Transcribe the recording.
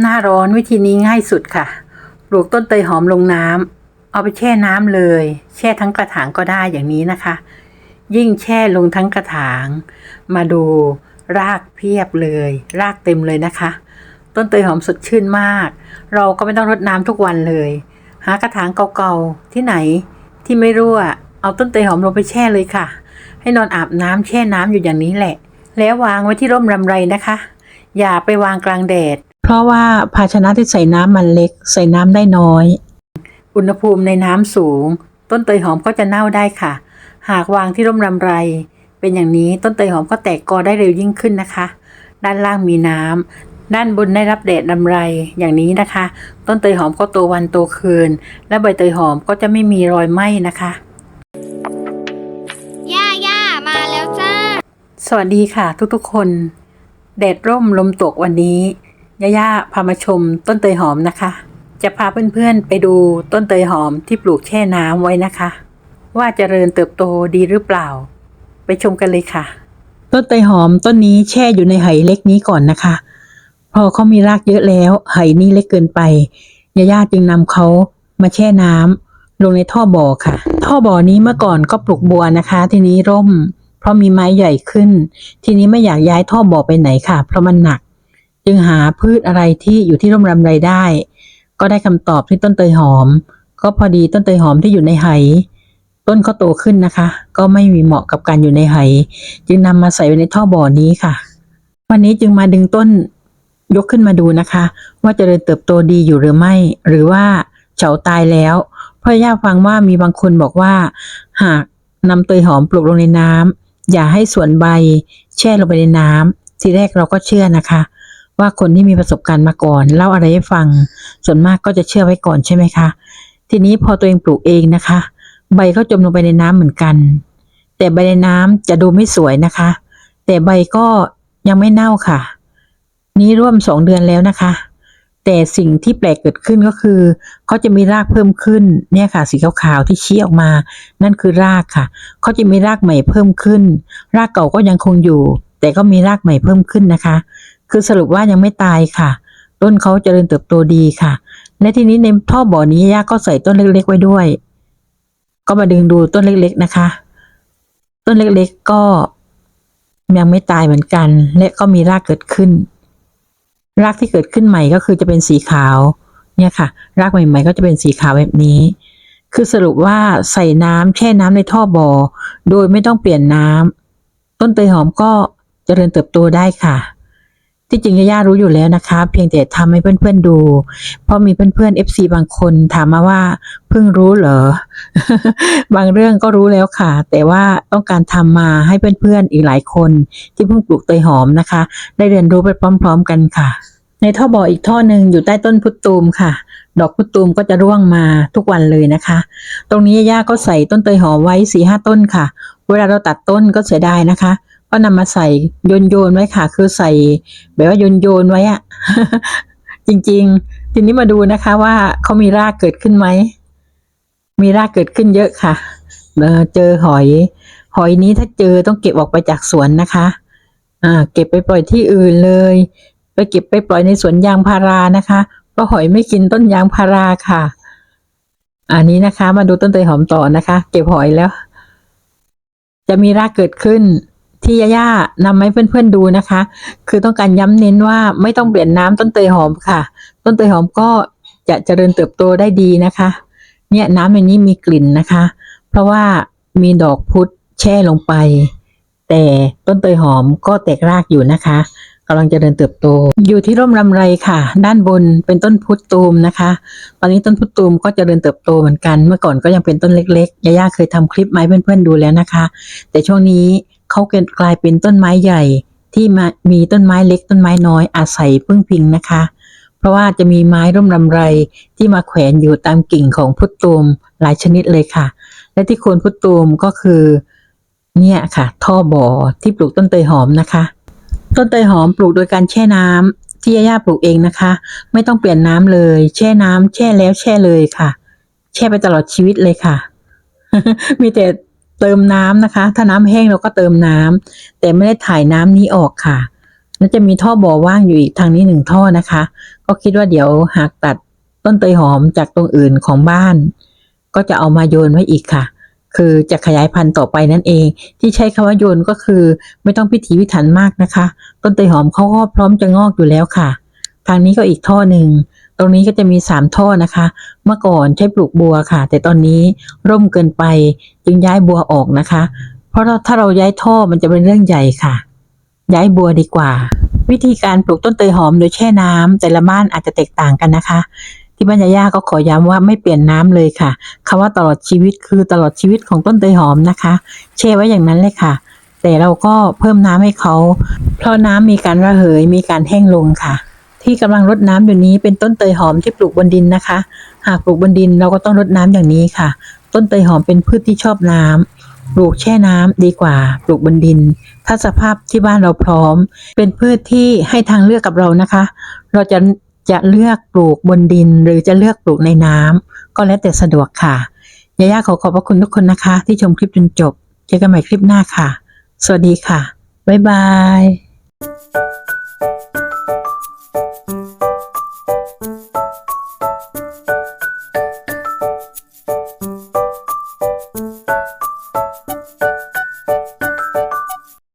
หน้าร้อนวิธีนี้ง่ายสุดค่ะปลูกต้นเตยหอมลงน้ำเอาไปแช่น้ำเลย แช่ทั้งกระถางก็ได้อย่างนี้นะคะ ยิ่งแช่ลงทั้งกระถาง มาดูรากเพียบเลย รากเต็มเลยนะคะ ต้นเตยหอมสดชื่นมาก เราก็ไม่ต้องรดน้ำทุกวันเลย หากระถางเก่าๆที่ไหนที่ไม่รั่วเอาต้นเตยหอมลงไปแช่เลยค่ะ ให้นอนอาบน้ำแช่น้ำอยู่อย่างนี้แหละ แล้ววางไว้ที่ร่มรำไรนะคะ อย่าไปวางกลางแดด เพราะว่าภาชนะที่ใส่น้ำมันเล็ก ใส่น้ำได้น้อย อุณหภูมิในน้ำสูง ต้นเตยหอมก็จะเน่าได้ค่ะ หากวางที่ร่มรำไร เป็นอย่างนี้ต้นเตยหอมก็แตกกอได้เร็วยิ่งขึ้นนะคะ ด้านล่างมีน้ำด้านบนได้รับแดดรำไรอย่างนี้นะคะ ต้นเตยหอมก็โตวันโตคืน และใบเตยหอมก็จะไม่มีรอยไหม้นะคะย่าย่ามาแล้วจ้า สวัสดีค่ะทุกๆคน แดดร่มลมตกวันนี้ ย่าย่าพามาชมต้นเตยหอมนะคะ จะพาเพื่อนๆไปดูต้นเตยหอมที่ปลูกแช่น้ำไว้นะคะ ว่าเจริญเติบโตดีหรือเปล่า ไปชมกันเลยค่ะ ต้นเตยหอมต้นนี้แช่อยู่ในไหเล็กนี้ก่อนนะคะ พอเขามีรากเยอะแล้วไหนี้เล็กเกินไปย่าย่าจึงนำเขามาแช่น้ำลงในท่อบ่อค่ะ ท่อบ่อนี้เมื่อก่อนก็ปลูกบัวนะคะ ทีนี้ร่ม เพราะมีไม้ใหญ่ขึ้น ทีนี้ไม่อยากย้ายท่อบ่อไปไหนค่ะ เพราะมันหนัก จึงหาพืชอะไรที่อยู่ที่ร่มรำไรได้ ก็ได้คำตอบที่ต้นเตยหอม ก็พอดีต้นเตยหอมที่อยู่ในไหต้นก็โตขึ้นนะคะ ก็ไม่มีเหมาะกับการอยู่ในไห จึงนำมาใส่ไว้ในท่อบ่อนี้ค่ะ วันนี้จึงมาดึงต้นยกขึ้นมาดูนะคะ ว่าจเจริญเติบโตดีอยู่หรือไม่ หรือว่าเฉาตายแล้วเพราะย่าฟังว่ามีบางคนบอกว่า หากนำเตยหอมปลูกลงในน้ำอย่าให้ส่วนใบแช่ลงไปในน้ำทีแรกเราก็เชื่อนะคะ ว่าคนที่มีประสบการณ์มาก่อนเล่าอะไรให้ฟัง ส่วนมากก็จะเชื่อไว้ก่อนใช่ไหมคะ ทีนี้พอตัวเองปลูกเองนะคะ ใบก็จมลงไปในน้ำเหมือนกัน แต่ใบในน้ำจะดูไม่สวยนะคะ แต่ใบก็ยังไม่เน่าค่ะ นี้ร่วมสองเดือนแล้วนะคะ แต่สิ่งที่แปลกเกิดขึ้นก็คือเขาจะมีรากเพิ่มขึ้นเนี่ยค่ะ สีขาวๆที่ชี้ออกมา นั่นคือรากค่ะเขาจะมีรากใหม่เพิ่มขึ้น รากเก่าก็ยังคงอยู่ แต่ก็มีรากใหม่เพิ่มขึ้นนะคะ คือสรุปว่ายังไม่ตายค่ะ ต้นเขาเจริญเติบโตดีค่ะ และทีนี้ในท่อบ่อนี้ย่าก็ใส่ต้นเล็กๆไว้ด้วย ก็มาดึงดูต้นเล็กๆนะคะ ต้นเล็กๆก็ยังไม่ตายเหมือนกัน และก็มีรากเกิดขึ้น รากที่เกิดขึ้นใหม่ก็คือจะเป็นสีขาว เนี่ยค่ะ รากใหม่ ๆ ก็จะเป็นสีขาวแบบนี้ คือสรุปว่าใส่น้ำแช่น้ำในท่อบ่อโดยไม่ต้องเปลี่ยนน้ำต้นเตยหอมก็เจริญเติบโตได้ค่ะ ที่จริงย่ารู้อยู่แล้วนะคะ เพียงแต่ทำให้เพื่อนๆดู เพราะมีเพื่อนๆ FC บางคนถามมาว่าเพิ่งรู้เหรอ บางเรื่องก็รู้แล้วค่ะ แต่ว่าต้องการทำมาให้เพื่อนๆอีกหลายคน ที่เพิ่งปลูกเตยหอมนะคะ ได้เรียนรู้ไปพร้อม ๆ กันค่ะ ในท่อบ่ออีกท่อหนึ่งอยู่ใต้ต้นพุทตูมค่ะ ดอกพุทตูมก็จะร่วงมาทุกวันเลยนะคะ ตรงนี้ย่าก็ใส่ต้นเตยหอมไว้สี่ห้าต้นค่ะ เวลาเราตัดต้นก็เสียดายนะคะ ก็นำมาใส่โยนโยนไว้ค่ะ คือใส่แบบว่าโยนโยนไว้อะจริง ๆ ทีนี้มาดูนะคะว่าเขามีรากเกิดขึ้นไหมมีรากเกิดขึ้นเยอะค่ะเเจอหอย หอยนี้ถ้าเจอต้องเก็บออกไปจากสวนนะคะอ่าเก็บไปปล่อยที่อื่นเลย ไปเก็บไปปล่อยในสวนยางพารานะคะเพราะหอยไม่กินต้นยางพาราค่ะ อันนี้นะคะ มาดูต้นเตยหอมต่อนะคะ เก็บหอยแล้ว จะมีรากเกิดขึ้น ที่ย่าๆนำให้เพื่อนๆดูนะคะ คือต้องการย้ำเน้นว่าไม่ต้องเปลี่ยนน้ำต้นเตยหอมค่ะ ต้นเตยหอมก็จะเจริญเติบโตได้ดีนะคะ เนี่ยน้ำในนี้มีกลิ่นนะคะ เพราะว่ามีดอกพุธแช่ลงไป แต่ต้นเตยหอมก็แตกรากอยู่นะคะกำลังจเจริญเติบโต อยู่ที่ร่มรำไรค่ะ ด้านบนเป็นต้นพุทตูมนะคะ ตอนนี้ต้นพุทตูมก็จเจริญเติบโตเหมือนกัน เมื่อก่อนก็ยังเป็นต้นเล็กๆย่าๆเคยทำคลิปมาให้เพื่อนๆดูแล้วนะคะ แต่ช่วงนี้ เขากลายเป็นต้นไม้ใหญ่ที่มามีต้นไม้เล็กต้นไม้น้อยอาศัยพึ่งพิงนะคะ เพราะว่าจะมีไม้ร่มรำไรที่มาแขวนอยู่ตามกิ่งของพุทตูมหลายชนิดเลยค่ะ และที่โคนพุทตูมก็คือเนี่ยค่ะ ท่อบ่อที่ปลูกต้นเตยหอมนะคะ ต้นเตยหอมปลูกโดยการแช่น้ำที่ย่าปลูกเองนะคะ ไม่ต้องเปลี่ยนน้ำเลย แช่น้ำแช่แล้วแช่เลยค่ะ แช่ไปตลอดชีวิตเลยค่ะ มีแต่ เติมน้ำนะคะ ถ้าน้ำแห้งเราก็เติมน้ำแต่ไม่ได้ถ่ายน้ำนี้ออกค่ะแล้วจะมีท่อบ่อว่างอยู่อีกทางนี้หนึ่งท่อนะคะ ก็คิดว่าเดี๋ยวหากตัดต้นเตยหอมจากตรงอื่นของบ้าน ก็จะเอามาโยนไว้อีกค่ะ คือจะขยายพันธุ์ต่อไปนั่นเอง ที่ใช้คำว่าโยนก็คือ ไม่ต้องพิถีพิถันมากนะคะ ต้นเตยหอมเขาก็พร้อมจะงอกอยู่แล้วค่ะ ทางนี้ก็อีกท่อหนึ่ง ตรงนี้ก็จะมีสามท่อนะคะ เมื่อก่อนใช้ปลูกบัวค่ะ แต่ตอนนี้ร่มเกินไปจึงย้ายบัวออกนะคะ เพราะถ้าเราย้ายท่อมันจะเป็นเรื่องใหญ่ค่ะ ย้ายบัวดีกว่า วิธีการปลูกต้นเตยหอมโดยแช่น้ำแต่ละบ้านอาจจะแตกต่างกันนะคะ ที่บ้านยายาก็ขอย้ำว่าไม่เปลี่ยนน้ำเลยค่ะคำว่าตลอดชีวิตคือตลอดชีวิตของต้นเตยหอมนะคะ แช่ไว้อย่างนั้นเลยค่ะ แต่เราก็เพิ่มน้ำให้เขา เพราะน้ำมีการระเหยมีการแห้งลงค่ะ ที่กำลังรดน้ำอยู่นี้เป็นต้นเตยหอมที่ปลูกบนดินนะคะ หากปลูกบนดินเราก็ต้องรดน้ำอย่างนี้ค่ะ ต้นเตยหอมเป็นพืชที่ชอบน้ำปลูกแช่น้ำดีกว่า ปลูกบนดิน ถ้าสภาพที่บ้านเราพร้อม เป็นพืชที่ให้ทางเลือกกับเรานะคะ เราจะจะเลือกปลูกบนดิน หรือจะเลือกปลูกในน้ำก็แล้วแต่สะดวกค่ะยาย่าขอขอบพระคุณทุกคนนะคะ ที่ชมคลิปจนจบ เจอกันใหม่คลิปหน้าค่ะ สวัสดีค่ะ บ๊ายบาย